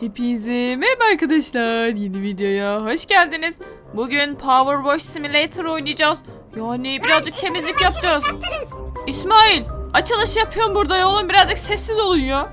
Hepinize merhaba arkadaşlar. Yeni videoya hoş geldiniz. Bugün Power Wash Simulator oynayacağız. Yani birazcık temizlik yapacağız. İsmail, açılış yapıyorum burada ya oğlum birazcık sessiz olun ya.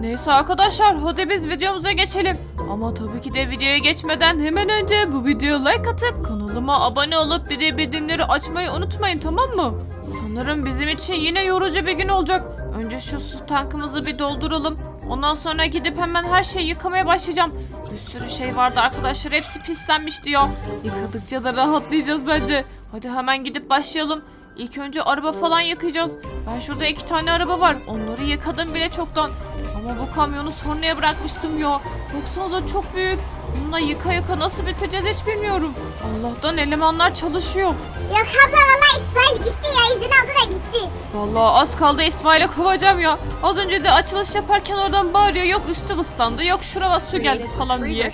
Neyse arkadaşlar hadi biz videomuza geçelim. Ama tabii ki de videoya geçmeden hemen önce bu videoya like atıp kanalıma abone olup bir de bildirimleri açmayı unutmayın tamam mı? Sanırım bizim için yine yorucu bir gün olacak. Önce şu su tankımızı bir dolduralım. Ondan sonra gidip hemen her şeyi yıkamaya başlayacağım. Bir sürü şey vardı arkadaşlar hepsi pislenmiş diyor. Yıkadıkça da rahatlayacağız bence. Hadi hemen gidip başlayalım. İlk önce araba falan yıkayacağız. Ben şurada iki tane araba var. Onları yıkadım bile çoktan. Ama bu kamyonu sonraya bırakmıştım ya. Baksanıza çok büyük. Bununla yıka yıka nasıl bitireceğiz hiç bilmiyorum. Allah'tan elemanlar çalışıyor. Yok abla valla İsmail gitti ya izin aldı da gitti. Vallahi az kaldı İsmail'e kovacağım ya. Az önce de açılış yaparken oradan bağırıyor. Yok üstüm ıslandı, yok şurama su geldi falan diye.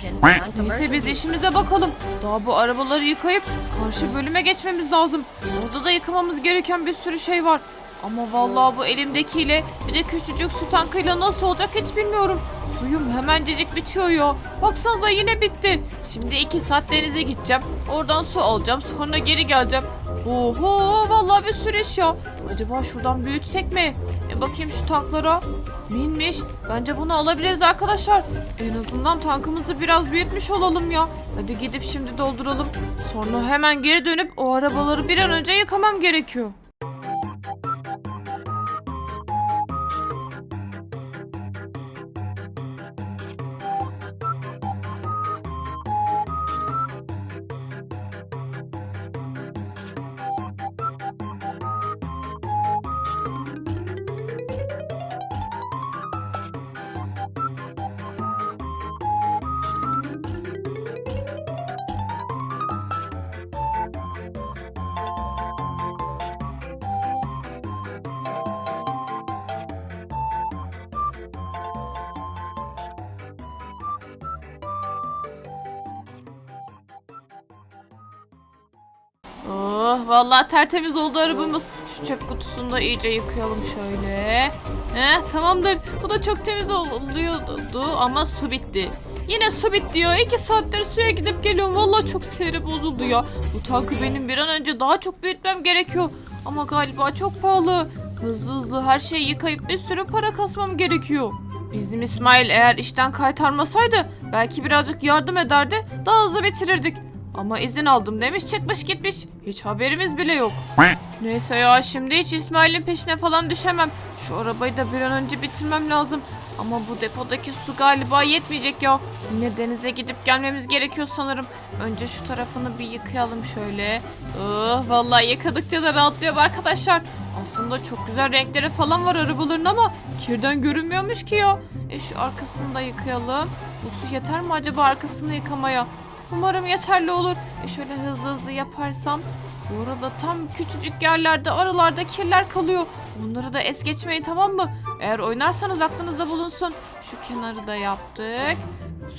Neyse biz işimize bakalım. Daha bu arabaları yıkayıp karşı bölüme geçmemiz lazım. Orada da yıkamamız gereken bir sürü şey var. Ama vallahi bu elimdekiyle bir de küçücük su tankıyla nasıl olacak hiç bilmiyorum. Suyum hemencecik bitiyor ya. Baksanıza yine bitti. Şimdi iki saat denize gideceğim. Oradan su alacağım. Sonra geri geleceğim. Oho vallahi bir sürü iş ya. Acaba şuradan büyütsek mi? E bakayım şu tanklara. Minmiş. Bence bunu alabiliriz arkadaşlar. En azından tankımızı biraz büyütmüş olalım ya. Hadi gidip şimdi dolduralım. Sonra hemen geri dönüp o arabaları bir an önce yıkamam gerekiyor. Oh vallahi tertemiz oldu arabamız. Şu çöp kutusunu da iyice yıkayalım şöyle. Heh tamamdır. Bu da çok temiz oluyordu ama su bitti. Yine su bitti ya. İki saattir suya gidip geliyorum. Vallahi çok siniri bozuldu ya. Bu tankı benim bir an önce daha çok büyütmem gerekiyor. Ama galiba çok pahalı. Hızlı hızlı her şeyi yıkayıp bir sürü para kasmam gerekiyor. Bizim İsmail eğer işten kaytarmasaydı belki birazcık yardım ederdi. Daha hızlı bitirirdik. Ama izin aldım demiş çıkmış gitmiş. Hiç haberimiz bile yok. Neyse ya şimdi hiç İsmail'in peşine falan düşemem. Şu arabayı da bir an önce bitirmem lazım. Ama bu depodaki su galiba yetmeyecek ya. Yine denize gidip gelmemiz gerekiyor sanırım. Önce şu tarafını bir yıkayalım şöyle. Oh, vallahi yıkadıkça da rahatlıyorum arkadaşlar. Aslında çok güzel renkleri falan var arabaların ama kirden görünmüyormuş ki ya. E şu arkasını da yıkayalım. Bu su yeter mi acaba arkasını yıkamaya? Umarım yeterli olur. E şöyle hızlı hızlı yaparsam. Bu arada tam küçücük yerlerde aralarda kirler kalıyor. Bunları da es geçmeyin tamam mı? Eğer oynarsanız aklınızda bulunsun. Şu kenarı da yaptık.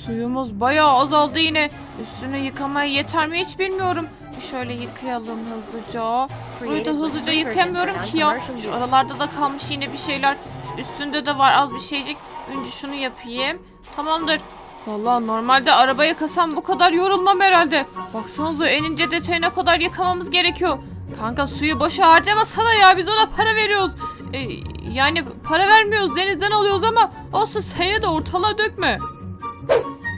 Suyumuz bayağı azaldı yine. Üstünü yıkamaya yeter mi hiç bilmiyorum. Şöyle yıkayalım hızlıca. Burada hızlıca yıkayamıyorum ki ya. Şu aralarda da kalmış yine bir şeyler. Şu üstünde de var az bir şeycik. Önce şunu yapayım. Tamamdır. Vallahi normalde araba yıkasam bu kadar yorulmam herhalde. Baksanıza en ince detayına kadar yıkamamız gerekiyor. Kanka suyu boşa harcamasana ya biz ona para veriyoruz. Ee, yani para vermiyoruz denizden alıyoruz ama olsun seni de ortalığa dökme.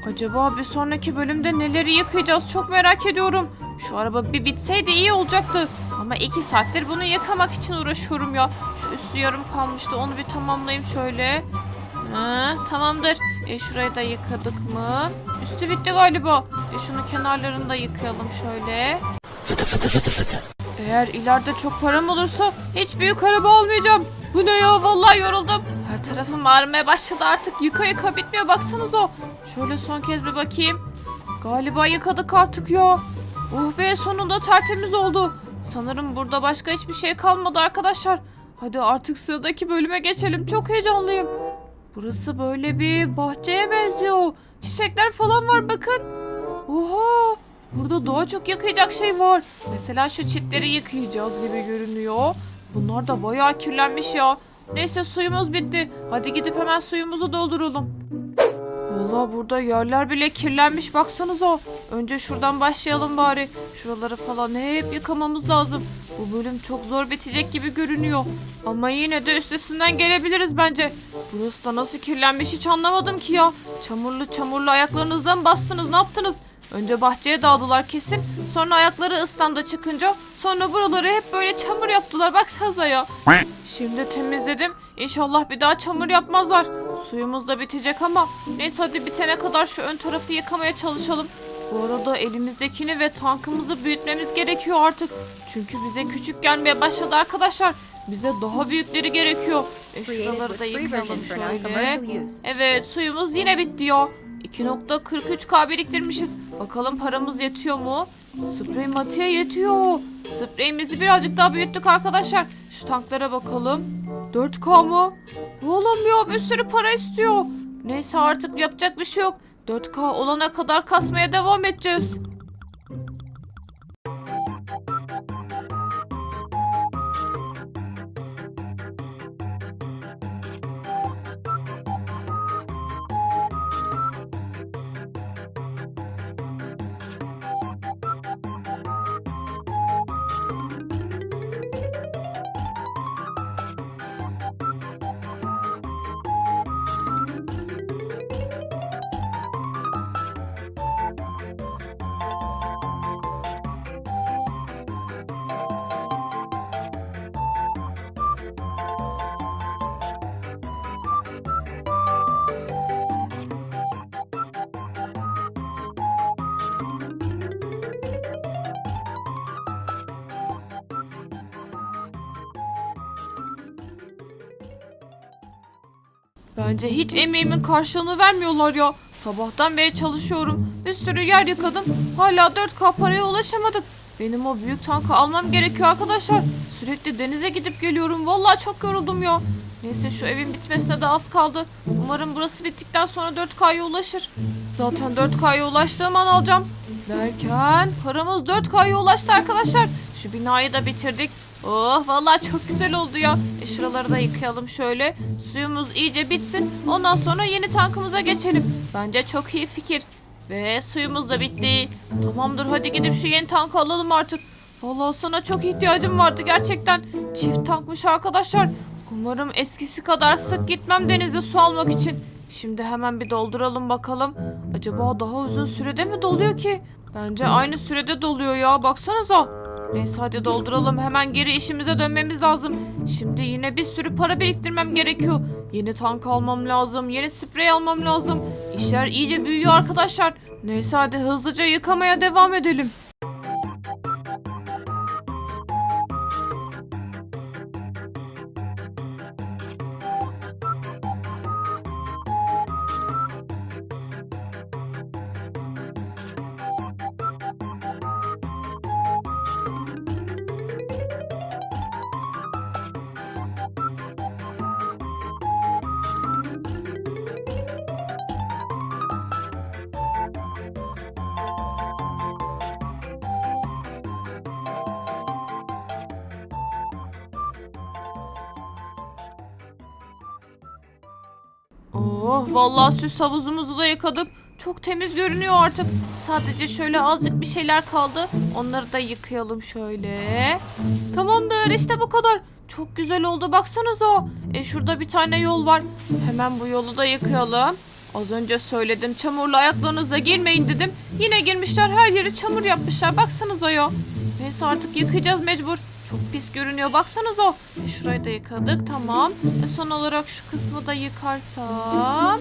Acaba bir sonraki bölümde neleri yıkayacağız çok merak ediyorum. Şu araba bir bitseydi iyi olacaktı. Ama iki saattir bunu yıkamak için uğraşıyorum ya. Şu üstü yarım kalmıştı onu bir tamamlayayım şöyle. Ha, tamamdır. E, şurayı da yıkadık mı? Üstü bitti galiba. E, şunu kenarlarını da yıkayalım şöyle. Eğer ileride çok param olursa hiç büyük araba almayacağım. Bu ne ya vallahi yoruldum. Her tarafım ağrımaya başladı artık. Yıka yıka bitmiyor baksanıza. Şöyle son kez bir bakayım. Galiba yıkadık artık ya. Oh be sonunda tertemiz oldu. Sanırım burada başka hiçbir şey kalmadı arkadaşlar. Hadi artık sıradaki bölüme geçelim. Çok heyecanlıyım. Burası böyle bir bahçeye benziyor. Çiçekler falan var bakın. Oha! Burada daha çok yıkayacak şey var. Mesela şu çitleri yıkayacağız gibi görünüyor. Bunlar da bayağı kirlenmiş ya. Neyse suyumuz bitti. Hadi gidip hemen suyumuzu dolduralım. Vallahi burada yerler bile kirlenmiş baksanıza. Önce şuradan başlayalım bari. Şuraları falan hep yıkamamız lazım. Bu bölüm çok zor bitecek gibi görünüyor. Ama yine de üstesinden gelebiliriz bence. Burası da nasıl kirlenmiş hiç anlamadım ki ya. Çamurlu çamurlu ayaklarınızdan bastınız ne yaptınız? Önce bahçeye dağıldılar kesin. Sonra ayakları ıslandı çıkınca. Sonra buraları hep böyle çamur yaptılar baksanıza ya. Şimdi temizledim. İnşallah bir daha çamur yapmazlar. Suyumuz da bitecek ama neyse hadi bitene kadar şu ön tarafı yıkamaya çalışalım. Bu arada elimizdekini ve tankımızı büyütmemiz gerekiyor artık. Çünkü bize küçük gelmeye başladı arkadaşlar. Bize daha büyükleri gerekiyor. E şuraları da yıkayalım şöyle. Evet suyumuz yine bitti ya. 2.43k biriktirmişiz. Bakalım paramız yetiyor mu? Sprey matiye yetiyor. Spreyimizi birazcık daha büyüttük arkadaşlar. Şu tanklara bakalım. 4k mı? Oğlum ya bir sürü para istiyor. Neyse artık yapacak bir şey yok. 4k olana kadar kasmaya devam edeceğiz. Bence hiç emeğimin karşılığını vermiyorlar ya. Sabahtan beri çalışıyorum. Bir sürü yer yıkadım. Hala 4K paraya ulaşamadık. Benim o büyük tankı almam gerekiyor arkadaşlar. Sürekli denize gidip geliyorum. Vallahi çok yoruldum ya. Neyse şu evin bitmesine de az kaldı. Umarım burası bittikten sonra 4K'ya ulaşır. Zaten 4K'ya ulaştığım an alacağım. Derken paramız 4K'ya ulaştı arkadaşlar. Şu binayı da bitirdik. Oh vallahi çok güzel oldu ya. E şuraları da yıkayalım şöyle. Suyumuz iyice bitsin. Ondan sonra yeni tankımıza geçelim. Bence çok iyi fikir. Ve suyumuz da bitti. Tamamdır hadi gidip şu yeni tankı alalım artık. Vallahi sana çok ihtiyacım vardı gerçekten. Çift tankmış arkadaşlar. Umarım eskisi kadar sık gitmem denize su almak için. Şimdi hemen bir dolduralım bakalım. Acaba daha uzun sürede mi doluyor ki? Bence aynı sürede doluyor ya baksanıza. Neyse hadi dolduralım hemen geri işimize dönmemiz lazım. Şimdi yine bir sürü para biriktirmem gerekiyor. Yeni tank almam lazım, yeni sprey almam lazım. İşler iyice büyüyor arkadaşlar. Neyse hadi hızlıca yıkamaya devam edelim. Oh vallahi süs havuzumuzu da yıkadık. Çok temiz görünüyor artık. Sadece şöyle azıcık bir şeyler kaldı. Onları da yıkayalım şöyle. Tamamdır işte bu kadar. Çok güzel oldu baksanıza. E şurada bir tane yol var. Hemen bu yolu da yıkayalım. Az önce söyledim çamurlu ayaklarınıza girmeyin dedim. Yine girmişler her yeri çamur yapmışlar. Baksanıza ya. Neyse artık yıkayacağız mecbur. Çok pis görünüyor baksanıza. E şurayı da yıkadık tamam. E son olarak şu kısmı da yıkarsam.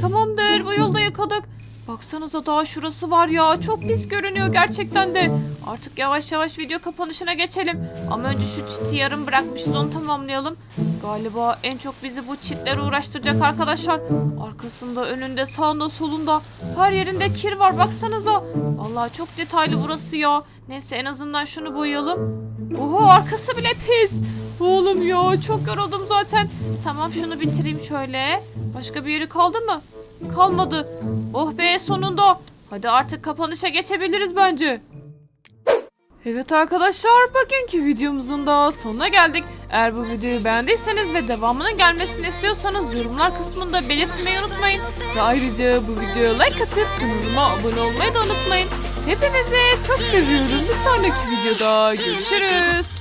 Tamamdır bu yolda yıkadık. Baksanıza daha şurası var ya. Çok pis görünüyor gerçekten de. Artık yavaş yavaş video kapanışına geçelim. Ama önce şu çiti yarım bırakmışız onu tamamlayalım. Galiba en çok bizi bu çitler uğraştıracak arkadaşlar. Arkasında, önünde, sağında, solunda her yerinde kir var baksanıza. Vallahi çok detaylı burası ya. Neyse en azından şunu boyayalım. Oho arkası bile pis. Oğlum ya çok yoruldum zaten. Tamam şunu bitireyim şöyle. Başka bir yeri kaldı mı? Kalmadı. Oh be sonunda. Hadi artık kapanışa geçebiliriz bence. Evet arkadaşlar bugünkü videomuzun da sonuna geldik. Eğer bu videoyu beğendiyseniz ve devamının gelmesini istiyorsanız yorumlar kısmında belirtmeyi unutmayın. Ve ayrıca bu videoya like atıp kanalıma abone olmayı da unutmayın. Hepinizi çok seviyorum. Bir sonraki videoda görüşürüz.